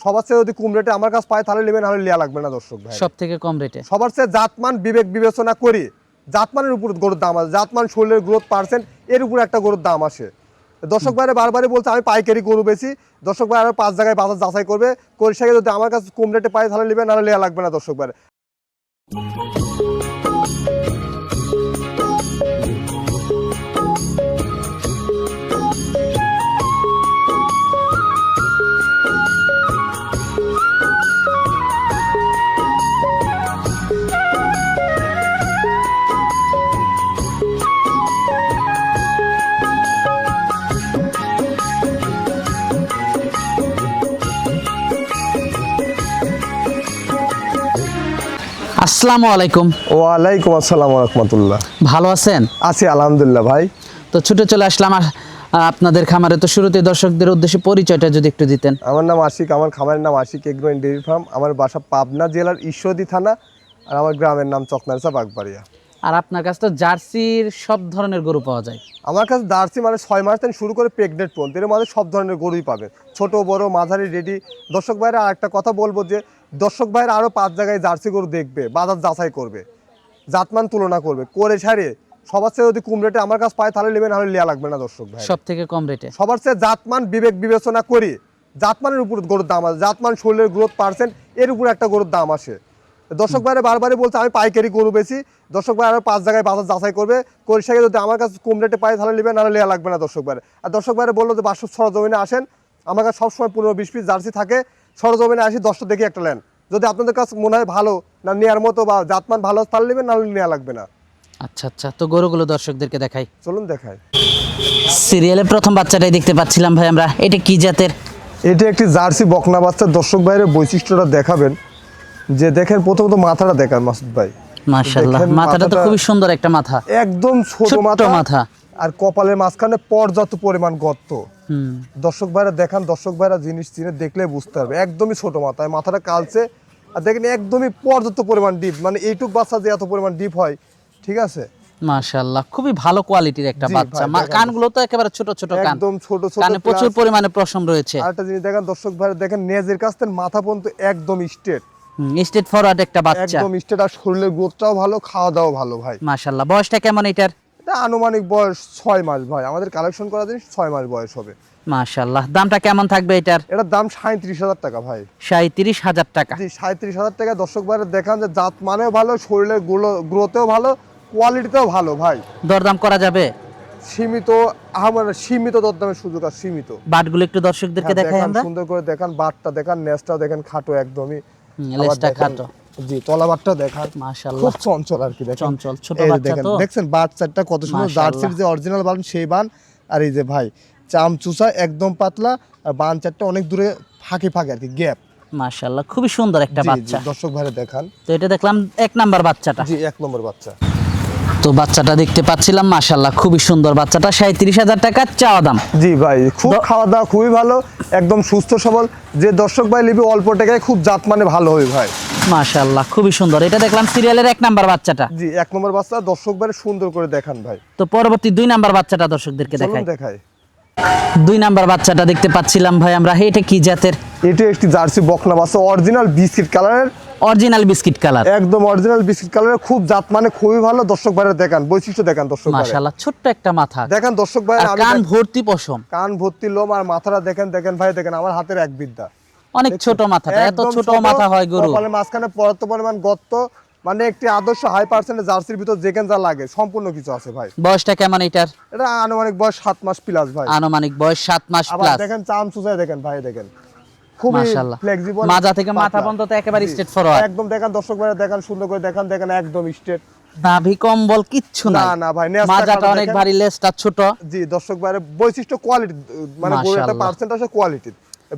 সবার চেয়ে যদি কম রেটে আমার কাছে পায় তাহলে নেবেন নাহলে লেয়া লাগবে না দর্শক ভাই। সব থেকে কম রেটে সবার চেয়ে জাতমান বিবেক বিবেচনা করি জাতমানের উপর গরুর দাম আছে জাতমান শরীরের গ্রোথ পার্সেন্ট এর উপর একটা গরুর দাম আসে। দর্শক ভাইরা বারবারই বলছে আমি পাইকারি গরু বেশি দর্শক ভাই আরও পাঁচ জায়গায় বাজার যাচাই করবে করে সেখানে যদি আমার কাছে কম রেটে পায় তাহলে নেবেন নাহলে লেয়া লাগবে না দর্শক ভাই আসসালামু আলাইকুম। ওয়ালাইকুম আসসালাম রহমতুল্লাহ। ভালো আছেন? আছি আলহামদুলিল্লাহ ভাই। তো ছুটে চলে আসলাম। আপনাদের খামারে। তো শুরুতে দর্শকদের উদ্দেশ্যে পরিচয়টা যদি একটু দিতেন। আমার নাম আশিক আমার খামারের নাম Ashik agro and dairy farm. আমার বাসা পাবনা জেলার ঈশ্বরদী থানা আর আমার গ্রামের নাম চকনারসা বাগবাড়িয়া। আর আপনার কাছে তো জার্সির সব ধরনের গরু পাওয়া যায়। আমার কাছে জার্সি মানে ছয় মাস থেকে শুরু করে প্রেগনেন্ট পর্যন্ত। এর মধ্যে সব ধরনের গরুই পাবেন ছোট বড় মাঝারি রেডি দর্শক ভাইরা আর একটা কথা বলব যে দর্শক ভাইরা আরও পাঁচ জায়গায় জার্সি গরু দেখবে বাজার যাচাই করবে জাতমান তুলনা করবে করে ছাড়িয়ে সবার চেয়ে যদি কম রেটে আমার কাছে পায় তাহলে নেবেন নাহলে লিয়া লাগবে না দর্শক ভাই। সব থেকে কম রেটে সবার চেয়ে জাতমান বিবেক বিবেচনা করি। জাতমানের উপর গরুর দাম আছে। জাতমান শরীরের গ্রোথ পার্সেন্ট এর উপর একটা গরুর দাম আসে। দর্শক ভাইরা বারবারই বলছে আমি পাইকারি গরু বেশি দর্শক ভাই আরও পাঁচ জায়গায় বাজার যাচাই করবে। করে সেখানে যদি আমার কাছে কম রেটে পায় তাহলে নেবেন নাহলে লিয়া লাগবে না দর্শক ভাইরা। আর দর্শক ভাইরা বলল যে বাসব সরজমিনে আসেন। আমার কাছে সবসময় পনেরো বিশ পিস জার্সি থাকে। সরজমিনে আসি দশটা দেখি একটা নেন। যদি আপনাদের কাছে মনে হয় ভালো না নেওয়ার মতো বা জাতমান ভালো তাহলে নেবেন নাহলে নেওয়া লাগবে না। আচ্ছা আচ্ছা তো গরুগুলো দর্শকদেরকে দেখাই। চলুন দেখায় সিরিয়ালের প্রথম বাচ্চাটাই দেখতে পাচ্ছিলাম ভাই আমরা। এটা কি জাতের? এটা একটি জার্সি বকনা বাচ্চা দর্শক ভাইয়ের বৈশিষ্ট্যটা দেখাবেন। যে দেখেন প্রথমত মাথাটা দেখান মাসুদ ভাই। মাশাআল্লাহ। মাথাটা তো খুবই সুন্দর একটা মাথা। একদম ছোট মাথা। আর কপালের মাঝখানে পর্যাপ্ত পরিমাণ গর্ত। দর্শক ভাইরা দেখান দর্শক ভাইরা জিনিস চিনে দেখলে বুঝতে পারবে। একদমই ছোট মাথা। এই মাথাটা কালছে আর দেখেন একদমই পর্যাপ্ত পরিমাণ ডিপ মানে এইটুক বাচ্চা যে এত পরিমাণ ডিপ হয় ঠিক আছে? মাশাআল্লাহ। খুবই ভালো কোয়ালিটির একটা বাচ্চা। কানগুলো তো একেবারে ছোট ছোট কান। একদম ছোট ছোট কানে প্রচুর পরিমাণে পশম রয়েছে। আরেকটা জিনিস দেখেন দর্শক ভাইরা দেখেন নেজের কাছ থেকে মাথা পর্যন্ত একদম স্ট্রেট স্টেট ফরওয়ার্ড একটা বাচ্চা। একদম আর শরীরের গ্রোথটাও ভালো খাওয়া দাওয়া ভালো ভাই। মাশাআল্লাহ। বয়সটা কেমন এটার? এটা আনুমানিক বয়স ছয় মাস ভাই। আমাদের কালেকশন করা জিনিস ছয় মাস বয়স হবে। মাশাআল্লাহ। দামটা কেমন থাকবে এটার? এটার দাম সাঁত্রিশ হাজার টাকা ভাই। সাঁত্রিশ হাজার টাকা। জি সাঁত্রিশ হাজার টাকা। দর্শক ভাইরা দেখান যে জাত মানেও ভালো শরীরের গ্রোথেও ভালো কোয়ালিটিতেও ভালো ভাই। দরদাম করা যাবে? সীমিত আমার সীমিত দরদামের সুযোগ আছে সীমিত। বাটগুলো একটু দর্শকদেরকে হ্যাঁ, দেখাই দেখান আমরা। সুন্দর করে দেখান বাটটা দেখান নেসটাও দেখেন খাটো একদমই। লেজটা খাটো। জি তলাবারটা দেখার মাশাআল্লাহ। খুব চঞ্চল আর কি দেখেন। চঞ্চল, ছোট বাচ্চা তো। দেখেন বাচ্চাটা কত সুন্দর? জার্সির যে অরিজিনাল বান সেই বান। আর এই যে ভাই চাম চুষা একদম পাতলা আর বান চারটা অনেক দূরে ফাঁকে ফাঁকে আর কি গ্যাপ। মাশাআল্লাহ খুবই সুন্দর একটা বাচ্চা। দর্শক ভাইরা দেখান। তো এটা দেখলাম এক নাম্বার বাচ্চাটা। জি এক নম্বর বাচ্চা। তো বাচ্চাটা দেখতে পাচ্ছিলাম মাশাআল্লাহ খুবই সুন্দর বাচ্চাটা সাঁত্রিশ হাজার টাকা চাওয়া দাম। জি ভাই খুব খাওয়া দাওয়া খুবই ভালো একদম সুস্থ সবল। যে দর্শক ভাই লিবি অল্প টাকায় খুব জাত মানে ভালো হবে ভাই। মাশাআল্লাহ খুবই সুন্দর। এটা দেখলাম সিরিয়ালের এক নাম্বার বাচ্চাটা। জি এক নম্বর বাচ্চা দর্শক ভাই সুন্দর করে দেখান ভাই। তো পরবর্তী দুই নাম্বার বাচ্চাটা দর্শকদেরকে চলুন দেখাই। দুই নাম্বার বাচ্চাটা দেখতে পাচ্ছিলাম ভাই আমরা এটা কি জাতের? এটা একটি জার্সি বকনা বাচ্চা অরিজিনাল বিস্কিট কালারের। Original biscuit colour. একদম অরিজিনাল বিস্কিট কালারের খুব জাত মানে খুবই ভালো। দর্শক ভাইরা দেখান বৈশিষ্ট্য দেখান দর্শক মাশাআল্লাহ ছোট্ট একটা মাথা। দেখেন দর্শক ভাই কান ভর্তি পশম। কান ভর্তি লোম আর মাথাটা দেখেন দেখেন ভাই দেখেন আমার হাতের এক বিদ্যা। অনেক ছোট মাথাটা এত ছোট মাথা হয় গরু। কপালের মাঝখানে পর্যাপ্ত পরিমাণ গর্ত মানে একটি আদর্শ হাই পার্সেন্টের জার্সির ভিতর যেখানে যা লাগে সম্পূর্ণ কিছু আছে ভাই। বয়সটা কেমন এটার? এটা আনুমানিক বয়স সাত মাস প্লাস ভাই। আনুমানিক বয়স সাত মাস আবার প্লাস দেখেন চাম চুচাই দেখেন ভাই দেখেন। খুবই মাশাআল্লাহ। ফ্লেক্সিবল মাজা থেকে মাথা পর্যন্ত একেবারে স্ট্রেট ফরওয়ার্ড একদম দেখেন দর্শক ভাই দেখেন সুন্দর করে দেখেন দেখেন একদম স্ট্রেট নাভি কম্বল কিচ্ছু না না না ভাই মাজাটা অনেক ভারী লেজটা ছোট। জি দর্শক ভাইয়ের বৈশিষ্ট্য কোয়ালিটি মানে গরুর পার্সেন্ট আছে কোয়ালিটি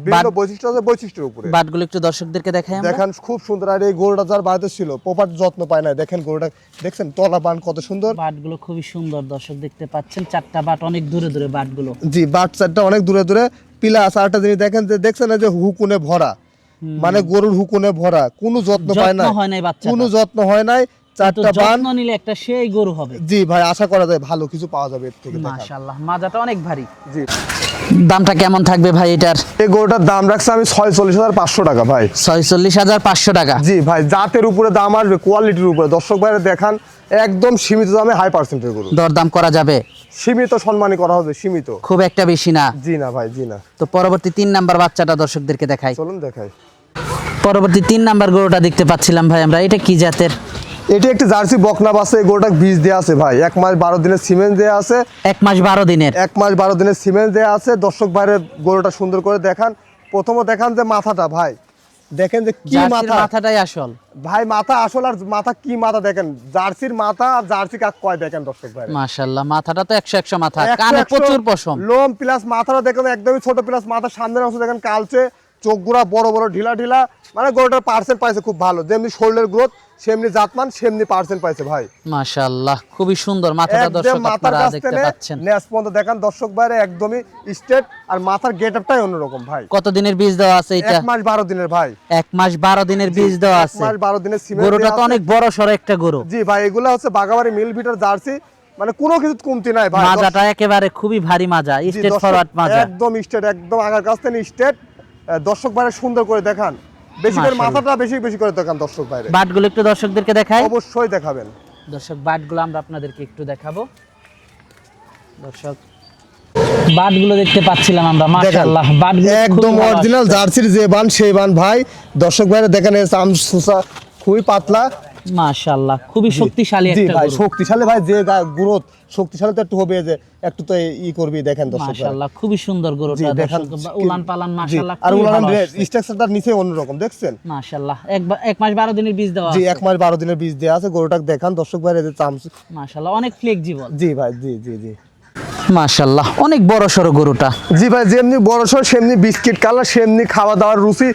বিভিন্ন বৈশিষ্ট্য আছে বৈশিষ্ট্যের উপরে। বাটগুলো একটু দর্শকদেরকে দেখাই আমরা। দেখেন খুব সুন্দর আর এই গরুটা যার বাড়িতে ছিল প্রপার যত্ন পায় না দেখেন গরুটা দেখছেন তলা বান কত সুন্দর। বাটগুলো খুবই সুন্দর দর্শক দেখতে পাচ্ছেন চারটা বাট অনেক দূরে দূরে বাটগুলো। জি বাট চারটা অনেক দূরে দূরে। পিলাস আরেকটা জিনিস দেখেন যে দেখছেন না যে হুকুনে ভরা? মানে গরুর হুকুনে ভরা। কোনো যত্ন পায় না। কোনো যত্ন হয় নাই। কিন্তু চারটা বান নিলে একটা সেই গরু হবে। জি ভাই আশা করা যায় ভালো কিছু পাওয়া যাবে এর থেকে মাশাআল্লাহ মাজাটা অনেক ভারী। জি। দামটা কেমন থাকবে ভাই এটার? এই গরুটার দাম রাখছে আমি ছয় চল্লিশ হাজার পাঁচশো টাকা ভাই। ছয়চল্লিশ হাজার পাঁচশো টাকা। জি ভাই জাতের উপরে দাম আসবে কোয়ালিটির উপরে। দর্শক ভাইরা দেখান একদম সীমিত দামে হাই পার্সেন্টের গরু। দরদাম করা যাবে? সীমিত সম্মানী করা হবে সীমিত। খুব একটা বেশি না? জি না ভাই জি না। তো পরবর্তী তিন নাম্বার বাচ্চাটা দর্শকদেরকে দেখাই। চলুন দেখাই। পরবর্তী তিন নাম্বার গরুটা দেখতে পাচ্ছিলাম ভাই আমরা। এটা কি জাতের? এটি একটি জার্সি বকনা বাসে গরুটা বীজ দেওয়া আছে ভাই। এক মাস বারো দিনের সিমেন্ট দেওয়া আছে। এক মাস বারো দিনের? এক মাস বারো দিনের সিমেন্ট দেওয়া আছে। দর্শক বাইরে গরুটা সুন্দর করে দেখান। প্রথমে দেখান যে মাথাটা ভাই। দেখেন যে কি মাথা। মাথাটাই আসল। ভাই মাথা আসল আর মাথা কি মাথা দেখেন? জার্সির মাথা আর জার্সি কাক কয় দেখেন দর্শক ভাই? মাশাআল্লাহ মাথাটা তো 100 100 মাথা কানে প্রচুর পশম। লোম প্লাস মাথাটা দেখেন একদমই ছোট প্লাস মাথা সামনের অংশ দেখেন কালচে। চোখ গুড়া বড় বড় ঢিলা ঢিলা মানে গরুটার পার্সেন্ট পাইছে খুব ভালো। যেমনি শরীরের গ্রোথ সেমনি জাতমান সেমনি পার্সেন্ট পাইছে ভাই। মাশাল্লাহ খুবই সুন্দর মাথাটা দর্শক আপনারা দেখতে পাচ্ছেন। নেস পর্যন্ত দেখেন দর্শক বাইরে একদমই স্ট্রেট আর মাথার গেট আপটাই অন্যরকম ভাই। কত দিনের বীজ দেওয়া আছে এটা এক মাস বারো দিনের ভাই। এক মাস বারো দিনের বীজ দেওয়া এক আছে। মাস বারো দিনের সিমেন্ট গরুটা তো অনেক বড় সড়ো একটা গরু। জি ভাই এগুলা হচ্ছে বাগাবাড়ি মিল ভিটার জার্সি। মানে কোনো কিছু কমতি নাই ভাই। মাজাটা একেবারে খুবই ভারী মাজা স্টেট ফরওয়ার্ড মাজা। একদম স্ট্রেট একদম আগার কাছ থেকে স্ট্রেট দর্শক বাইরে সুন্দর করে দেখান। বেশি করে মাথাটা বেশি বেশি করে দেখান দর্শক বাইরে। বাটগুলো একটু দর্শকদেরকে দেখাই। অবশ্যই দেখাবেন। দর্শক বাটগুলো আমরা আপনাদেরকে একটু দেখাবো। দর্শক বাটগুলো দেখতে পাচ্ছিলাম আমরা মাশাআল্লাহ বাটগুলো একদম অরিজিনাল জার্সির যে বান সেই বান ভাই দর্শক বাইরে দেখেন এই চাম সুসা খুবই পাতলা। মাশাআল্লাহ খুবই শক্তিশালী একটা ভাই শক্তিশালী ভাই যে গ্রোথ শক্তিশালী তো একটু হবে যে একটু তো ই করবি দেখেন দর্শক মাশাআল্লাহ খুবই সুন্দর গ্রোথটা দেখেন উলান পালান মাশাআল্লাহ আর উলান আসছে। নিচে অন্যরকম দেখছেন? মাশাআল্লাহ এক এক মাস বারো দিনের বীজ দেওয়া জি এক মাস বারো দিনের বীজ দেওয়া আছে গরুটাকে দেখান দর্শক ভাই যে চাম মাশাআল্লাহ অনেক ফ্লেক্সিবল জি ভাই জি জি জি। মাশাআল্লাহ অনেক বড় সড়ো গরুটা। জি ভাই যেমনি বড় সর সেমনি বিস্কিট কালার সেমনি খাওয়া দাওয়ার রুচি।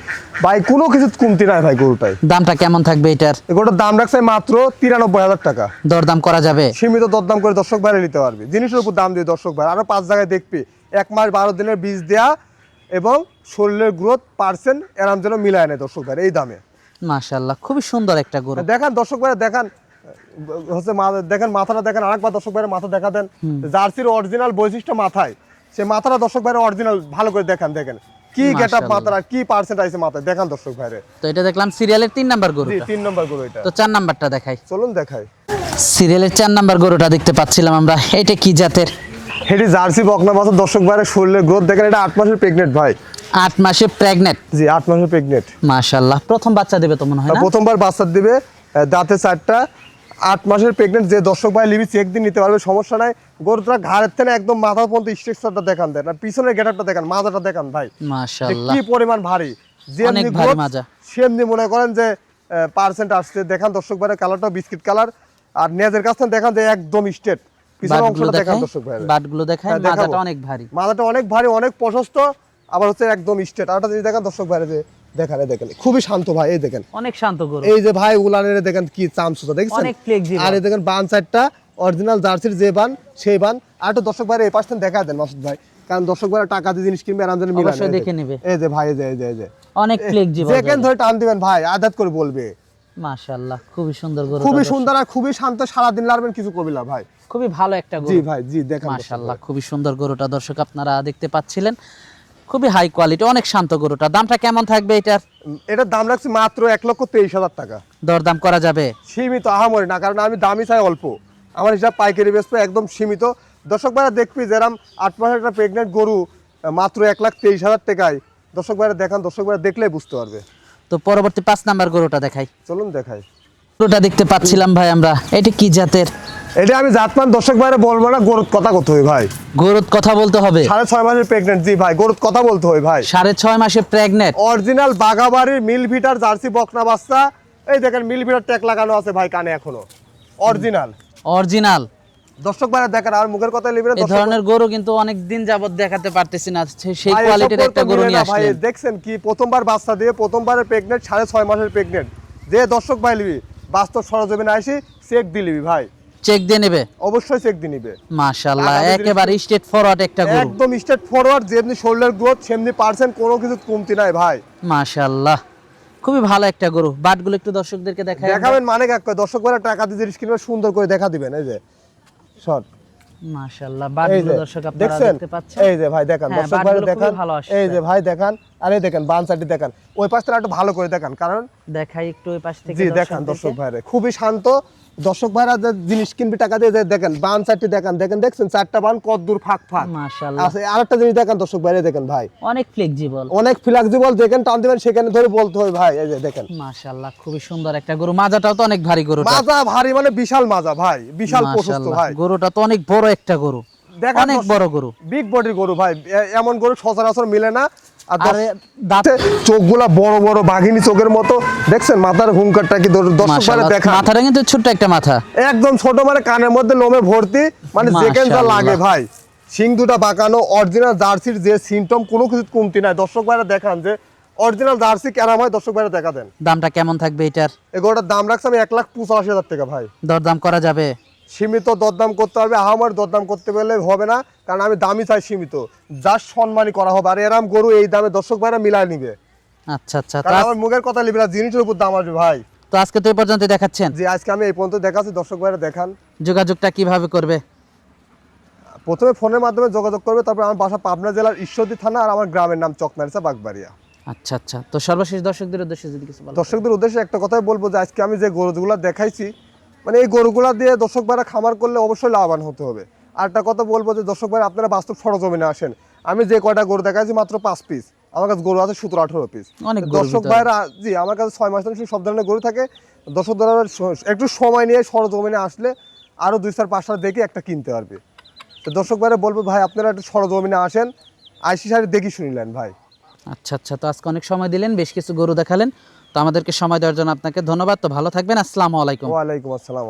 ভাই কোনো কিছু কমতি নাই ভাই গরুটাই। দামটা কেমন থাকবে এটার? গরুটার দাম রাখছে মাত্র তিরানব্বই হাজার টাকা। দরদাম করা যাবে? সীমিত দরদাম করে দর্শক ভাইরা নিতে পারবে। জিনিসের উপর দাম দিয়ে দর্শক ভাই আরও পাঁচ জায়গায় দেখবি এক মাস বারো দিনের বীজ দেয়া এবং শরীরের গ্রোথ পার্সেন্ট এরাম যেন মিলায় নেয় দর্শক ভাই এই দামে। মাশাআল্লাহ খুবই সুন্দর একটা গরু। দেখান দর্শক ভাইরা দেখান। হচ্ছে দেখেন মাথাটা দেখেন আরেকবার দর্শক ভাইরা মাথা দেখা দেন। জার্সির অরিজিনাল বৈশিষ্ট্য মাথায়। সে মাথাটা দর্শক ভাইরা অরিজিনাল ভালো করে দেখান দেখেন। কি গেট আপ। মাথার কি পার্সেন্ট আছে মাথায়? দেখান দর্শক ভাইরে। তো এটা দেখলাম সিরিয়ালের তিন নাম্বার জি গরুটা তিন নম্বর গরু এটা। তো চার নাম্বারটা দেখাই। চলুন দেখাই। সিরিয়ালের চার নাম্বার গরুটা দেখতে পাচ্ছিলাম আমরা। এটা কি জাতের? এটি জার্সি বকনা মাথার দর্শক ভাইয়ের শরীরের গ্রোথ দেখেন এটা আট মাসের প্রেগনেন্ট ভাই। আট মাসে প্রেগনেন্ট জি আট মাসের প্রেগনেন্ট মাশাআল্লাহ। প্রথম বাচ্চা দেবে তো মনে হয় না? প্রথমবার বাচ্চা দিবে দাঁতে চারটা আট মাসের প্রেগনেন্ট যে দর্শক ভাই লিবি চেক দিয়ে নিতে পারবে সমস্যা নাই। গরুটা ঘাড়ের থেকে একদম মাথা পর্যন্ত স্ট্রাকচারটা দেখান দেন। আর পিছনের গেটারটা দেখান মাথাটা দেখান ভাই। মাশাআল্লাহ। কি পরিমাণ ভারী। যেমনি ভারী মাজা। সেমনি মনে করেন যে পার্সেন্ট আসছে। দেখান দর্শক ভাইয়ের কালারটা বিস্কিট কালার আর নেজের কাছ থেকে দেখান যে একদম স্টেট পিছনের অংশটা দেখান দর্শক ভাই বাটগুলো দেখাই? হ্যাঁ। মাজাটা অনেক ভারী। মাথাটা অনেক ভারী অনেক প্রশস্ত আবার হচ্ছে একদম স্ট্রেট আরেকটা জিনিস দেখেন দর্শক ভাইরে যে দেখেন দেখেন খুবই শান্ত ভাই এই দেখেন। অনেক শান্ত গরু। এই যে ভাই উলানের দেখেন কি দেখছেন? অনেক flexible। আর এই দেখেন বান সাইডটা অরিজিনাল জার্সির যে বান সেই বান। আর একটু দর্শক ভাইরে এই পাশটা দেখা দেন মাসুদ ভাই। কারণ দর্শক ভাইরা টাকা দিয়ে জিনিস কিনবে আরাম মিলান অবশ্যই দেখে নেবে। এই যে ভাই এই যে এই যে এই যে। অনেক ফ্লেক্সিবল ধরে টান দিবেন ভাই আদাত করে বলবে। মাশাআল্লাহ খুবই সুন্দর গরু খুবই সুন্দর আর খুবই শান্ত সারাদিন লাড়বেন কিছু করবি না ভাই। খুবই ভালো একটা জি ভাই জি দেখেন মাশাআল্লাহ খুবই সুন্দর গরুটা দর্শক আপনারা দেখতে পাচ্ছিলেন। খুবই হাই কোয়ালিটি অনেক শান্ত গরুটা। দামটা কেমন থাকবে এটার? এটার দাম রাখছি মাত্র এক লক্ষ তেইশ হাজার টাকা। দরদাম করা যাবে? সীমিত আহামরি না কারণ আমি দামই চাই অল্প। আমার হিসাব পাইকারি বেচবো একদম সীমিত। দর্শক ভাইরা দেখবি যেরাম আট মাসের একটা প্রেগনেন্ট গরু মাত্র এক লাখ তেইশ হাজার টাকায়। দর্শক ভাইরা দেখান দর্শক ভাইরা দেখলেই বুঝতে পারবে। তো পরবর্তী পাঁচ নাম্বার গরুটা দেখাই। চলুন দেখাই। গরুটা দেখতে পাচ্ছিলাম ভাই আমরা। এটা কি জাতের? এটা আমি জাতমান দর্শক ভাইরা বলব না গরুর কথা করতে হয় ভাই। গরুর কথা বলতে হবে। সাড়ে ছয় মাসের প্রেগনেন্ট জি ভাই গরুর কথা বলতে হয় ভাই। সাড়ে ছয় মাসে প্রেগনেন্ট অরিজিনাল বাগাবাড়ির মিল ভিটার জার্সি বকনা বাচ্চা। এই দেখেন মিল ভিটার ট্যাগ লাগানো আছে ভাই কানে এখনও। অরিজিনাল অরিজিনাল দর্শক ভাইরা দেখেন আর মুখের কথা লিবে এই ধরনের গরু কিন্তু অনেক দিন যাবত দেখাতে পারতেছি না সেই কোয়ালিটির একটা গরু নিয়ে না ভাই, দেখছেন কি প্রথমবার বাচ্চা দিয়ে প্রথমবারের প্রেগনেন্ট সাড়ে ছয় মাসের প্রেগনেন্ট যে দর্শক ভাই লিবি বাস্তব সরজমিনে আসি চেক দিলিবি ভাই। চেক দিয়ে নেবে? অবশ্যই চেক দিয়ে নিবে। মাশাআল্লাহ একেবারে ফরওয়ার্ড একটা গরু। একদম ফরওয়ার্ড যেমনি শোল্ডার গ্রোথ সেমনি পার্সেন্ট কোনো কিছু কমতি নাই ভাই। মাশাআল্লাহ খুবই ভালো একটা গরু। বাটগুলো একটু দর্শকদেরকে দেখাবেন মানে কাক দর্শক টাকা দিয়ে জিনিস কিনবে সুন্দর করে দেখা দিবেন এই যে। শর্ট মাশাআল্লাহ বাটগুলো দর্শক আপনারা দেখতে পাচ্ছেন। এই যে ভাই দেখান হ্যাঁ, দর্শক ভাই দেখান। আসছে। এই যে ভাই দেখান আর এই দেখেন বান সাইডে দেখান। ওই পাশটা একটু ভালো করে দেখান কারণ দেখাই একটু ওই পাশ থেকে জি দেখান দর্শক ভাইরে। খুবই শান্ত দর্শক ভাইরা যে জিনিস কিনবি টাকা দিয়ে দেখেন বান চারটি দেখান দেখেন দেখছেন চারটা বান কত দূর ফাঁক ফাঁক। মাশাআল্লাহ। আছে আরেকটা জিনিস দেখান দর্শক ভাইরে দেখেন ভাই। অনেক ফ্লেক্সিবল অনেক ফ্লেক্সিবল যেখানে টান দিবেন সেখানে ধরে বলতে হয় ভাই এই যে দেখেন। মাশাআল্লাহ খুবই সুন্দর একটা গরু। মাজাটাও তো অনেক ভারী গরুটা। মাজা ভারী মানে বিশাল মাজা ভাই বিশাল প্রশস্ত ভাই। গরুটা তো অনেক বড় একটা গরু। দেখান অনেক বড় গরু। বিগ বডির গরু ভাই এমন গরু সচরাচর মিলে না। আর আর চোখগুলা বড় বড় বাঘিনী চোখের মতো। দেখছেন মাথার হুঙ্কারটা কি দর- দর্শক ভাইরা মাশাআল্লাহ দেখান। মাথাটা কিন্তু ছোট্ট একটা মাথা। একদম ছোট মানে কানের মধ্যে লোমে ভর্তি মানে যেখানে লাগে ভাই। সিং দুটা বাঁকানো অরিজিনাল জার্সির যে সিমটম কোনো কিছু কমতি নাই। দর্শক দেখান যে অরিজিনাল জার্সি কেরাম হয় দর্শক ভাইরা দেখা দেন দামটা কেমন থাকবে এটার? এগুলোটার দাম রাখছে আমি এক লাখ পঁচাশি হাজার টাকা ভাই। দরদাম করা যাবে। সীমিত দরদাম করতে হবে আমার দরদাম করতে পারলে হবে না কারণ আমি দামি চাই সীমিত। যার সম্মানই করা হবে আর এরাম গরু এই দামে দর্শক ভাইরা মিলায় নিবে। আচ্ছা আচ্ছা আমার মুখের কথা লিবে না জিনিসের উপর দাম আসবে ভাই। তো আজকে তো এই পর্যন্ত দেখাচ্ছেন? যে আজকে আমি এই পর্যন্ত দেখাচ্ছি দর্শক ভাইরা দেখান। যোগাযোগটা কীভাবে করবে? প্রথমে ফোনের মাধ্যমে যোগাযোগ করবে তারপর আমার বাসা পাবনা জেলার ঈশ্বরদী থানা আর আমার গ্রামের নাম চকনারিসা বাগবাড়িয়া। আচ্ছা আচ্ছা তো সর্বশেষ দর্শকদের উদ্দেশ্যে যদি কিছু দর্শকদের উদ্দেশ্যে একটা কথাই বলব যে আজকে আমি যে গরুগুলো দেখাইছি মানে এই গরুগুলা দিয়ে দর্শক ভাইরা খামার করলে অবশ্যই লাভবান হতে হবে। আর একটা কথা বলব যে দর্শক ভাইরা আপনারা বাস্তব সরজমিনে আসেন। আমি যে কয়টা গরু দেখাইছি মাত্র পাঁচ পিস আমার কাছে গরু আছে সতেরো আঠারো পিস দর্শক ভাইরা জি আমার কাছে ছয় মাস ধরে সব ধরনের গরু থাকে। দর্শক ভাইরা একটু সময় নিয়ে সরজমিনে আসলে আরও দুই চার পাঁচটা দেখে একটা কিনতে পারবে। তো দর্শক ভাইরা বলব ভাই আপনারা একটু সরজমিনে আসেন। আইসি সারি দেখি শুনিলেন ভাই। আচ্ছা আচ্ছা তো আজকে অনেক সময় দিলেন বেশ কিছু গরু দেখালেন। তো আমাদেরকে সময় দেওয়ার জন্য আপনাকে ধন্যবাদ। তো ভালো থাকবেন। আসসালামু আলাইকুম। ওয়ালাইকুম আসসালাম